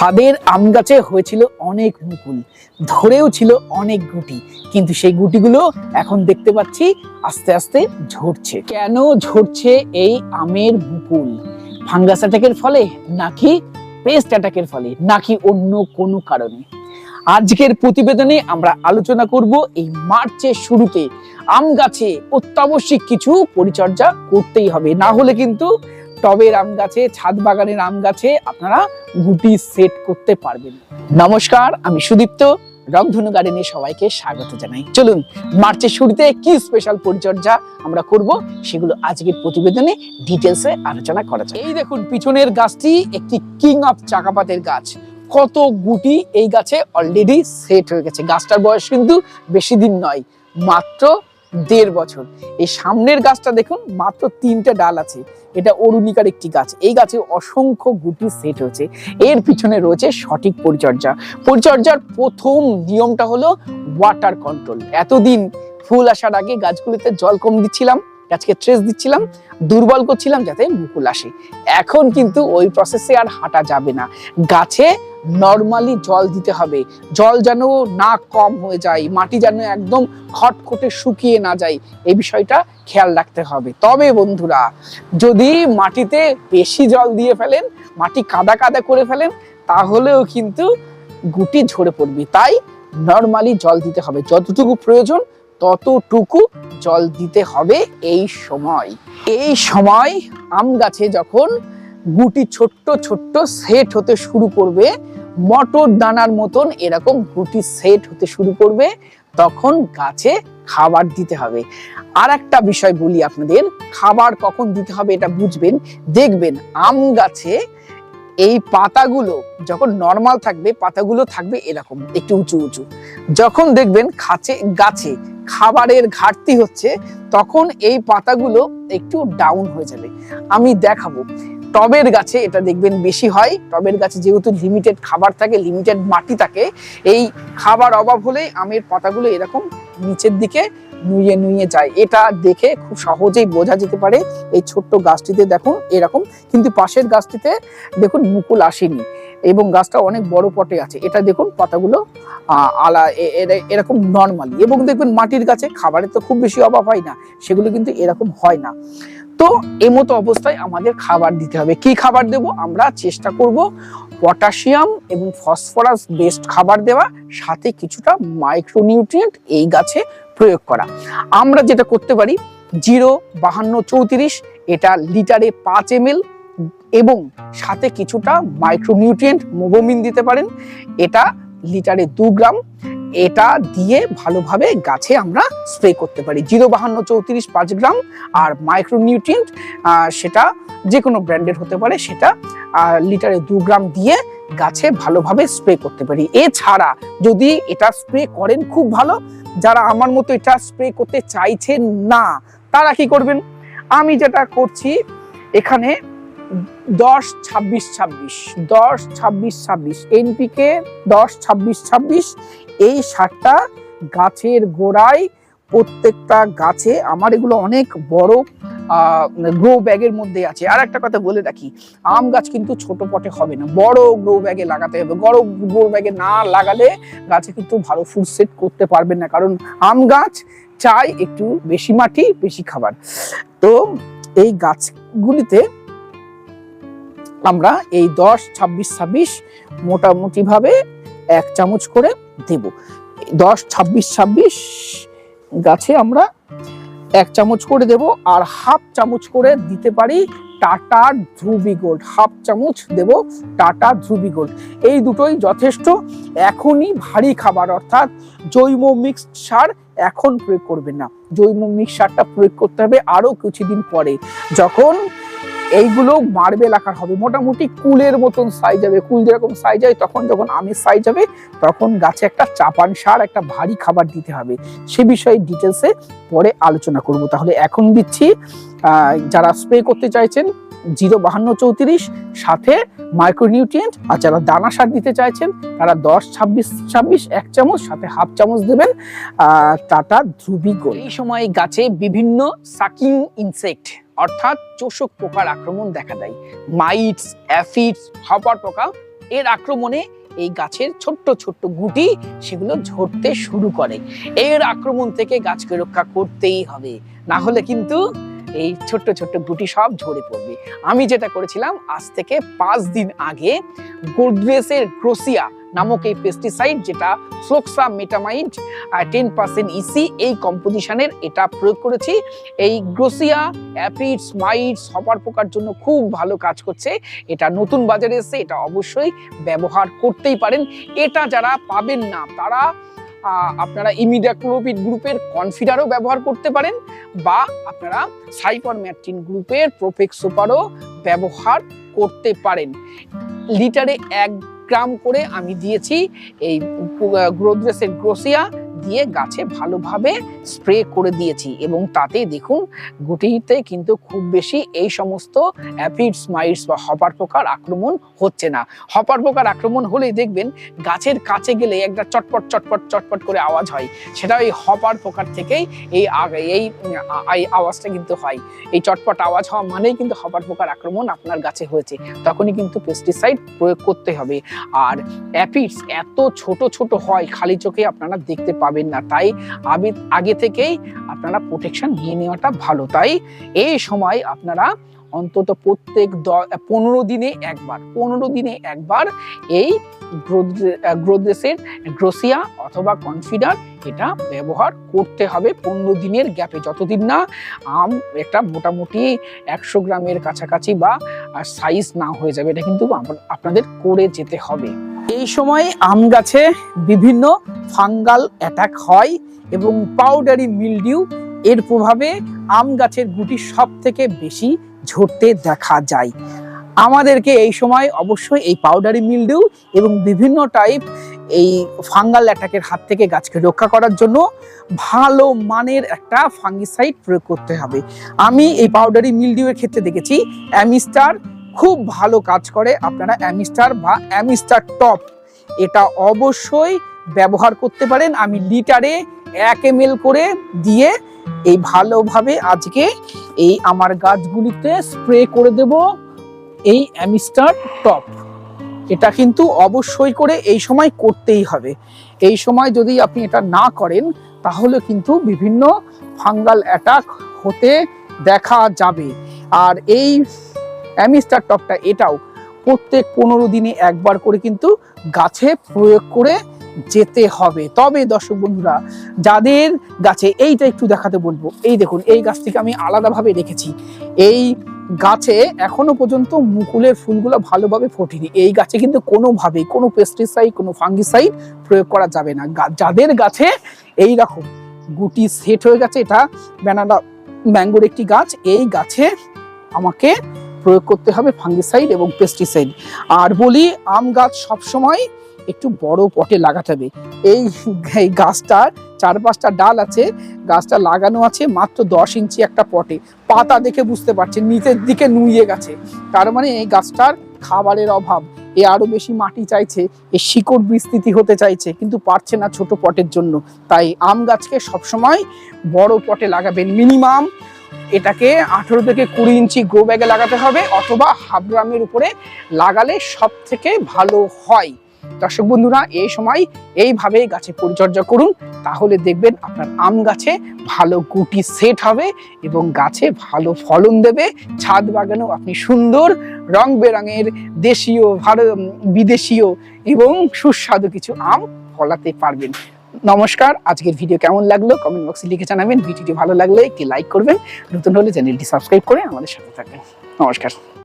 ছাদের আম গাছে হয়েছিল অনেক মুকুল, ধরেও ছিল অনেক গুটি, কিন্তু সেই গুটিগুলো এখন দেখতে পাচ্ছি আস্তে আস্তে ঝরছে। কেন ঝরছে এই আমের মুকুল? ফাঙ্গাস অ্যাটাকের ফলে নাকি পেস্ট অ্যাটাকের ফলে, নাকি অন্য কোনো কারণে? আজকের প্রতিবেদনে আমরা আলোচনা করব এই মার্চের শুরুতে আম গাছে অত্যাবশ্যক কিছু পরিচর্যা করতেই হবে। না হলে কিন্তু টবের আম গাছে, ছাদ বাগানের আম গাছে আপনারা গুটি সেট করতে পারবেন। নমস্কার, আমি সুদীপ্ত। রংধনু গার্ডেনে সবাইকে স্বাগত জানাই। চলুন মার্চের শুরুতে কি স্পেশাল পরিচর্যা আমরা করব সেগুলো আজকের প্রতিবেদনে ডিটেলসে আলোচনা করা যায় এই দেখুন, পিছনের গাছটি একটি কিং অফ চাকাপাতের গাছ। কত গুটি এই গাছে অলরেডি সেট হয়ে গেছে। গাছটার বয়স কিন্তু বেশি দিন নয়, মাত্র দেড় বছর। এই সামনের গাছটা দেখুন, মাত্র তিনটে ডাল আছে। এটা অরুণিকার একটি গাছ। এই গাছে অসংখ্য গুটি সেট হয়েছে এর পিছনে রয়েছে সঠিক পরিচর্যা। পরিচর্যার প্রথম নিয়মটা হলো ওয়াটার কন্ট্রোল এতদিন ফুল আসার আগে গাছগুলিতে জল কম দিচ্ছিলাম। গাছকে ট্রেস দিচ্ছিলাম, দুর্বল করছিলাম যাতে মুকুল আসে। এখন কিন্তু ওই প্রসেসে আর হাঁটা যাবে না। গাছে নর্মালি জল দিতে হবে। জল যেন না কম হয়ে যায়, মাটি যেন একদম খটখটে শুকিয়ে না যায় এই বিষয়টা খেয়াল রাখতে হবে। তবে বন্ধুরা, যদি মাটিতে বেশি জল দিয়ে ফেলেন, মাটি কাদা কাদা করে ফেলেন, তাহলেও কিন্তু গুটি ঝরে পড়বে। তাই নর্মালি জল দিতে হবে। যতটুকু প্রয়োজন ততটুকু জল দিতে হবে এই সময়। এই সময় আম গাছে যখন গুটি ছোট্ট ছোট্ট সেট হতে শুরু করবে, মটর দানার মতন এরকম গুটি সেট হতে শুরু করবে, তখন গাছে খাবার দিতে হবে। আর একটা বিষয় বলি আপনাদের, খাবার কখন দিতে হবে এটা বুঝবেন। দেখবেন আম গাছে এই পাতাগুলো যখন নর্মাল থাকবে, পাতাগুলো থাকবে এরকম, একটু উঁচু উঁচু। যখন দেখবেন খাচে, গাছে খাবারের ঘাটতি হচ্ছে, তখন এই পাতাগুলো একটু ডাউন হয়ে যাবে। আমি দেখাবো। টবের গাছে এটা দেখবেন বেশি হয়। টবের গাছে যেহেতু লিমিটেড খাবার থাকে লিমিটেড মাটি থাকে, এই খাবার অভাব হলে আমের পাতাগুলো এরকম নিচের দিকে নুয়ে নুয়ে যায়। এটা দেখে খুব সহজেই বোঝা যেতে পারে। এই ছোট্ট গাছটিতে দেখুন এরকম। কিন্তু পাশের গাছটিতে দেখুন মুকুল আসেনি। এবং গাছটা অনেক বড় পটে আছে। এটা দেখুন, পাতাগুলো আলা এরকম নর্মালি এবং দেখবেন মাটির গাছে খাবারের তো খুব বেশি অভাব হয় না, সেগুলো কিন্তু এরকম হয় না। তো এমতো অবস্থায় আমাদের খাবার দিতে হবে। কি খাবার দেব? আমরা চেষ্টা করব পটাশিয়াম এবং ফসফরাস বেস্ট খাবার দেওয়া, সাথে কিছুটা মাইক্রোনিউট্রিয়েন্ট এই গাছে প্রয়োগ করা। আমরা যেটা করতে পারি, জিরো, বাহান্ন, চৌত্রিশ, এটা লিটারে পাঁচ এম এবং সাথে কিছুটা মাইক্রোনিউট্রিয়েন্ট মোবোমিন দিতে পারেন। এটা লিটারে দু গ্রাম। এটা দিয়ে ভালোভাবে গাছে আমরা স্প্রে করতে পারি। জিরো বাহান্ন চৌত্রিশ পাঁচ গ্রাম। আর মাইক্রোনিউট্রিয়েন্ট সেটা যে কোনো ব্র্যান্ডের হতে পারে, সেটা লিটারে দু গ্রাম দিয়ে গাছে ভালোভাবে স্প্রে করতে পারি। এছাড়া যদি এটা স্প্রে করেন খুব ভালো। যারা আমার মতো এটা স্প্রে করতে চাইছেন না, তারা কি করবেন? আমি যেটা করছি, এখানে দশ, ছাব্বিশ ছাব্বিশ, দশ, ছাব্বিশ ছাব্বিশ, এনপিকে দশ, ছাব্বিশ ছাব্বিশ, এই সারটা গাছের গোড়ায় প্রত্যেকটা গাছে আমার এগুলো অনেক বড় গ্রো ব্যাগের মধ্যে আছে। আর একটা কথা বলে রাখি, আম গাছ কিন্তু ছোট পটে হবে না। বড় গ্রো ব্যাগে লাগাতে হবে। বড় গ্রো ব্যাগে না লাগালে গাছে কিন্তু ভালো ফুড সেট করতে পারবেন না। কারণ আম গাছ চাই একটু বেশি মাটি, বেশি খাবার। তো এই গাছগুলিতে আমরা এই দশ, ছাব্বিশ ছাব্বিশ মোটামুটি ভাবে এক চামচ করে দেব। দশ, ছাব্বিশ ছাব্বিশ গাছে আমরা এক চামচ করে দেব আর হাফ চামচ করে দিতে পারি টাটা ধ্রুবি গোল্ড হাফ চামচ দেব টাটা ধ্রুবি গোল্ড এই দুটোই যথেষ্ট। এখনই ভারী খাবার, অর্থাৎ জৈব মিক্স সার এখন প্রয়োগ করবেন না। জৈব মিক্স সারটা প্রয়োগ করতে হবে আরও কিছুদিন পরে। যখন এইগুলো মার্বেল আকার হবে। মোটামুটি কুলের মতন সাইজ হবে। কুল যেরকম সাইজ হয়, তখন যখন আমের সাইজ হবে, তখন গাছে একটা চাপান সার, একটা ভারী খাবার দিতে হবে। সে বিষয়ে ডিটেলসে পরে আলোচনা করব। তাহলে এখন দিচ্ছি যারা স্প্রে করতে চাইছেন, জিরো বাহান্ন চৌত্রিশ, সাথে মাইক্রোনিউট্রিয়েন্ট আর যারা দানা সার দিতে চাইছেন, তারা দশ, ছাব্বিশ ছাব্বিশ, এক চামচ, সাথে হাফ চামচ দেবেন টাটা ধ্রুবি গোল এই সময় গাছে বিভিন্ন সাকিং ইনসেক্ট অর্থাৎ চোষক পোকার আক্রমণ দেখা দেয়। মাইটস, অ্যাফিডস, হপার পোকা, এর আক্রমণে এই গাছের ছোট্ট ছোট্ট গুটি সেগুলো ঝরতে শুরু করে। এর আক্রমণ থেকে গাছকে রক্ষা করতেই হবে। না হলে কিন্তু এই ছোট্ট ছোট্ট গুটি সব ঝরে পড়বে। আমি যেটা করেছিলাম, আজ থেকে পাঁচ দিন আগে গোদরেজের গ্রোসিয়া নামক এই পেস্টিসাইড যেটা ফ্লোক্সা মেটামাইড টেন পার্সেন্ট ইসি এই কম্পোজিশনের এটা প্রয়োগ করেছি। এই গ্রোসিয়া অ্যাপিডস মাইটস হপার পোকার জন্য খুব ভালো কাজ করছে। এটা নতুন বাজারে এসেছে, এটা অবশ্যই ব্যবহার করতেই পারেন। এটা যারা পাবেন না, তারা আপনারা ইমিডাক্লোপিড গ্রুপের কনফিডারও ব্যবহার করতে পারেন বা আপনারা সাইপার ম্যাট্রিন গ্রুপের প্রোফেক্স সুপারও ব্যবহার করতে পারেন। লিটারে এক গ্রাম করে আমি দিয়েছি এই গ্রোদ্রেসের গ্রোসিয়া। দিয়ে গাছে ভালোভাবে স্প্রে করে দিয়েছি এবং তাতে দেখুন গুটিতে কিন্তু খুব বেশি এই সমস্ত অ্যাপিডস মাইটস বা হপার পোকার আক্রমণ হচ্ছে না। হপার পোকার আক্রমণ হলেই দেখবেন গাছের কাছে গেলে একটা চটপট চটপট চটপট করে আওয়াজ হয়। সেটা ওই হপার পোকার থেকেই এই এই এই আওয়াজটা কিন্তু হয়। এই চটপট আওয়াজ হওয়া মানেই কিন্তু হপার পোকার আক্রমণ আপনার গাছে হয়েছে। তখনই কিন্তু পেস্টিসাইড প্রয়োগ করতে হবে। আর অ্যাপিডস এত ছোট ছোট হয়, খালি চোখে আপনারা দেখতে পাবেন না। তাই আবে- আগে থেকেই আপনারা প্রোটেকশন নিয়ে নেওয়াটা ভালো। তাই এই সময় আপনারা অন্তত প্রত্যেক পনেরো দিনে একবার, পনেরো দিনে একবার এই গ্রোদ্রেসের গ্রোসিয়া অথবা কনফিডার এটা ব্যবহার করতে হবে পনেরো দিনের গ্যাপে যতদিন না আম একটা মোটামুটি একশো গ্রামের কাছাকাছি বা সাইজ না হয়ে যাবে, এটা কিন্তু আপনাদের করে যেতে হবে। এই সময় আম গাছে বিভিন্ন ফাঙ্গাল অ্যাটাক হয় এবং পাউডারি মিলডিউ এর প্রভাবে আম গাছের গুটি সব থেকে বেশি ঝরতে দেখা যায়। আমাদেরকে এই সময় অবশ্যই এই পাউডারি মিলডিউ এবং বিভিন্ন টাইপ এই ফাঙ্গাল অ্যাটাকের হাত থেকে গাছকে রক্ষা করার জন্য ভালো মানের একটা ফাঙ্গিসাইড প্রয়োগ করতে হবে। আমি এই পাউডারি মিলডিউ এর ক্ষেত্রে দেখেছি অ্যামিস্টার খুব ভালো কাজ করে আপনারা অ্যামিস্টার বা অ্যামিস্টার টপ। এটা অবশ্যই ব্যবহার করতে পারেন। আমি লিটারে এক এম করে দিয়ে এই ভালোভাবে আজকে এই আমার গাছগুলিতে স্প্রে করে দেব এই অ্যামিস্টার টপ। এটা কিন্তু অবশ্যই করে এই সময় করতেই হবে। এই সময় যদি আপনি এটা না করেন, তাহলে কিন্তু বিভিন্ন ফাঙ্গাল অ্যাটাক হতে দেখা যাবে। আর এই অ্যামিস্টার টপটা এটাও প্রত্যেক পনেরো দিনে একবার করে কিন্তু গাছে প্রয়োগ করে যেতে হবে। তবে দর্শক বন্ধুরা, যাদের গাছে এইটা একটু দেখাতে বলব, এই দেখুন, এই গাছটিকে আমি আলাদাভাবে রেখেছি। এই গাছে এখনও পর্যন্ত মুকুলের ফুলগুলো ভালোভাবে ফোটেনি। এই গাছে কিন্তু কোনোভাবেই কোনো পেস্টিসাইড কোনো ফাঙ্গিসাইড প্রয়োগ করা যাবে না। যাদের গাছে এই রকম গুটি সেট হয়ে গেছে, এটা ব্যানানা ম্যাঙ্গোর একটি গাছ, এই গাছে আমাকে প্রয়োগ করতে হবে ফাঙ্গিসাইড এবং পেস্টিসাইড। আর বলি, আম গাছ সবসময় একটু বড় পটে লাগাতে হবে। এই গাছটার চার পাঁচটা ডাল আছে, গাছটা লাগানো আছে মাত্র দশ ইঞ্চি একটা পটে। পাতা দেখে বুঝতে পারছেন, নিচের দিকে নুয়ে গেছে। তার মানে এই গাছটার খাবারের অভাব। এ আরও বেশি মাটি চাইছে, এ শিকড় বিস্তৃতি হতে চাইছে, কিন্তু পারছে না ছোট পটের জন্য। তাই আম গাছকে সবসময় বড় পটে লাগাবেন। মিনিমাম এটাকে আঠেরো থেকে কুড়ি ইঞ্চি গ্রো ব্যাগে লাগাতে হবে অথবা হাফ গ্রামের উপরে লাগালে সব থেকে ভালো হয়। দর্শক বন্ধুরা, এই সময় এইভাবে গাছে পরিচর্যা করুন, তাহলে দেখবেন আপনার আম গাছে ভালো গুটি সেট হবে এবং গাছে ভালো ফলন দেবে। ছাদ বাগানেও আপনি সুন্দর রং বেরঙের দেশীয়, ভারত বিদেশীয় এবং সুস্বাদু কিছু আম ফলাতে পারবেন। নমস্কার, আজকের ভিডিও কেমন লাগল? কমেন্ট বক্সে লিখে জানাবেন। ভিডিওটি ভালো লাগলে একটি লাইক করবেন। নতুন হলে চ্যানেলটি সাবস্ক্রাইব করে আমাদের সাথে থাকবেন। নমস্কার।